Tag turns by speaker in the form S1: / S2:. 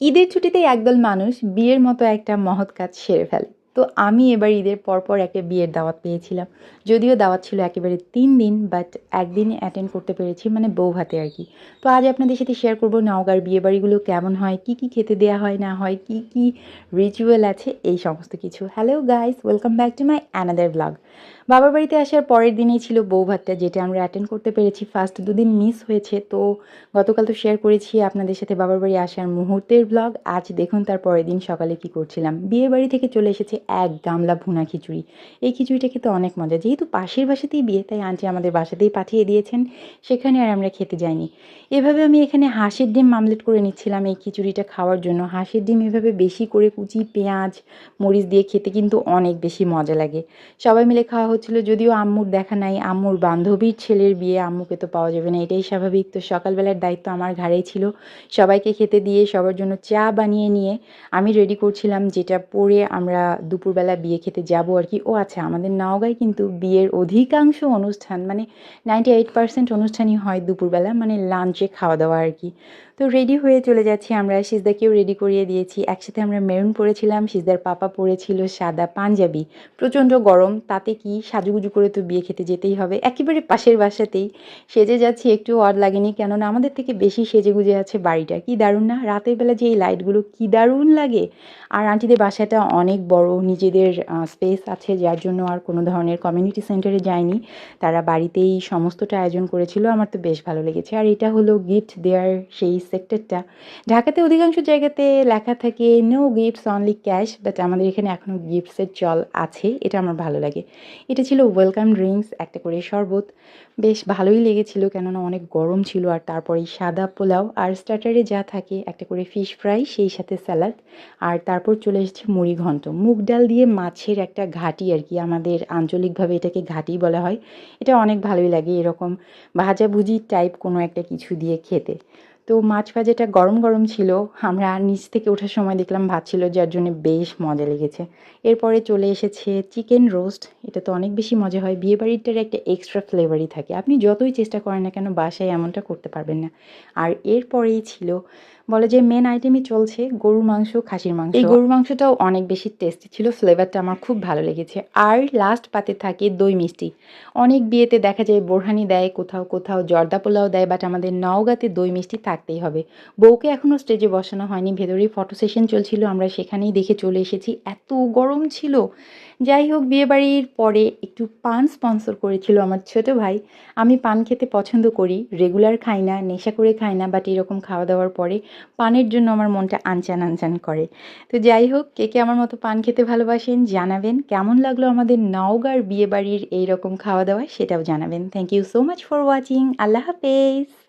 S1: ঈদের ছুটিতে একদল মানুষ বিয়ের মতো একটা মহৎ কাজ সেরে ফেলে। তো আমি এবার ঈদের পরপর একটা বিয়ের দাওয়াত পেয়েছিলাম। যদিও দাওয়াত ছিল একেবারে তিন দিন বাট একদিনই অ্যাটেন্ড করতে পেরেছি মানে বউ ভাতে আর কি। তো আজ আপনাদের সাথে শেয়ার করব নওগাঁর বিয়ে বাড়িগুলো কেমন হয়, কি কি খেতে দেওয়া হয়, না হয়, কি কি রিচুয়াল আছে, এই সমস্ত কিছু। Hello guys welcome back to my another blog বাবার বাড়িতে আসার পরের দিনেই ছিল বউ ভাতটা, যেটা আমরা অ্যাটেন্ড করতে পেরেছি। ফার্স্ট দুদিন মিস হয়েছে, তো গতকাল তো শেয়ার করেছি আপনাদের সাথে বাবার বাড়ি আসার মুহূর্তের ব্লগ আজ দেখুন তার পরের দিন সকালে কি করছিলাম। বিয়ে বাড়ি থেকে চলে এসেছে এক গামলা ভুনা খিচুড়ি। এই খিচুড়িটা খেতে অনেক মজা। যেহেতু পাশের বাসাতেই বিয়ে, তাই আন্টি আমাদের বাসাতেই পাঠিয়ে দিয়েছেন। সেখানে আর আমরা খেতে যাইনি। এভাবে আমি এখানে হাঁসের ডিম মামলেট করে নিচ্ছিলাম এই খিচুড়িটা খাওয়ার জন্য। হাঁসের ডিম এভাবে বেশি করে কুচি, পেঁয়াজ, মরিচ দিয়ে খেতে কিন্তু অনেক বেশি মজা লাগে। সবাই মিলে খাওয়া হচ্ছিল, যদিও আম্মুর দেখা নাই। আম্মুর বান্ধবীর ছেলের বিয়ে আম্মুকে তো পাওয়া যাবে না, এটাই স্বাভাবিক। তো সকালবেলার দায়িত্ব আমার ঘাড়েই ছিল। সবাইকে খেতে দিয়ে সবার জন্য চা বানিয়ে নিয়ে আমি রেডি করছিলাম, যেটা পরে আমরা দুপুরবেলা বিয়ে খেতে যাব আর কি। ও আছে আমাদের নওগাঁয় কিন্তু বিয়ের অধিকাংশ অনুষ্ঠান মানে নাইনটি এইট পার্সেন্ট অনুষ্ঠানই হয় দুপুরবেলা মানে লাঞ্চে খাওয়া দাওয়া আর কি। তো রেডি হয়ে চলে যাচ্ছি আমরা। সিজদাকেও রেডি করিয়ে দিয়েছি। একসাথে আমরা মেরুন পরেছিলাম, সিজদার পাপা পরেছিল সাদা পাঞ্জাবি। প্রচণ্ড গরম, তাতে কি সাজুগুজু করে তো বিয়ে খেতে যেতেই হবে। একেবারে পাশের বাসাতেই সেজে যাচ্ছি, একটু অড লাগেনি কেননা আমাদের থেকে বেশি সেজে গুজে আছে বাড়িটা। কি দারুণ না? রাতের বেলা যে এই লাইটগুলো কি দারুণ লাগে। আর আন্টিদের বাসাটা অনেক বড়, নিজেদের স্পেস আছে, যার জন্য আর কোনো ধরনের কমিউনিটি সেন্টারে যায়নি। তারা বাড়িতেই সমস্তটা আয়োজন করেছিল, আমার তো বেশ ভালো লেগেছে। আর এটা হলো গিফট দেওয়ার সেই সেক্টরটা ঢাকাতে অধিকাংশ জায়গাতে লেখা থাকে no gifts only cash but আমাদের এখানে এখনও গিফটসের চল আছে, এটা আমার ভালো লাগে। এটা ছিল ওয়েলকাম ড্রিঙ্কস একটা করে শরবত। বেশ ভালোই লেগেছিল, কেননা অনেক গরম ছিল, আর তারপরে সাদা পোলাও, আর স্টার্টারে যা থাকে, একটা করে ফিশ ফ্রাই সেই সাথে স্যালাড আর তারপর চলে এসেছে মুড়ি ঘন্ট মুগ ডাল দিয়ে মাছের একটা ঘাটি আর কি, আমাদের আঞ্চলিকভাবে এটাকে ঘাটি বলা হয়। এটা অনেক ভালোই লাগে এরকম ভাজাভুজি টাইপ কোনো একটা কিছু দিয়ে খেতে। তো মাছ ভাজাটা গরম গরম ছিল। আমরা নিচ থেকে ওঠার সময় দেখলাম ভাত ছিল, যার জন্য বেশ মজা লেগেছে। এরপরে চলে এসেছে চিকেন রোস্ট। এটা তো অনেক বেশি মজা হয়। বিয়েবাড়িটার একটা এক্সট্রা ফ্লেভারই থাকে। আপনি যতই চেষ্টা করেন না কেন, বাসায় এমনটা করতে পারবেন না। আর এরপরেই ছিল বলে যে মেন আইটেমই চলছে গরুর মাংস, খাসির মাংস। এই গরুর মাংসটাও অনেক বেশি টেস্টি ছিল ফ্লেভারটা আমার খুব ভালো লেগেছে। আর লাস্ট পাতে থাকে দই মিষ্টি। অনেক বিয়েতে দেখা যায় বোরহানি দেয়, কোথাও কোথাও জর্দা পোলাও দেয় বাট আমাদের নওগাঁতে দই মিষ্টি থাকতেই হবে। বউকে এখনও স্টেজে বসানো হয়নি ভেতরেই ফটো সেশন চলছিল, আমরা সেখানেই দেখে চলে এসেছি। এত গরম ছিল। যাই হোক, বিয়েবাড়ির পরে একটু পান স্পন্সর করেছিল আমার ছোট ভাই। আমি পান খেতে পছন্দ করি রেগুলার খাই না, নেশা করে খাই না বাট এরকম খাওয়া দাওয়ার পরে পানের জন্য আমার মনটা আনচান আনচান করে। তো যাই হোক, কে কে আমার মতো পান খেতে ভালোবাসেন জানাবেন। কেমন লাগল আমাদের নওগাঁর বিয়েবাড়ির এইরকম খাওয়া দাওয়া সেটাও জানাবেন। Thank you so much for watching আল্লাহ হাফেজ।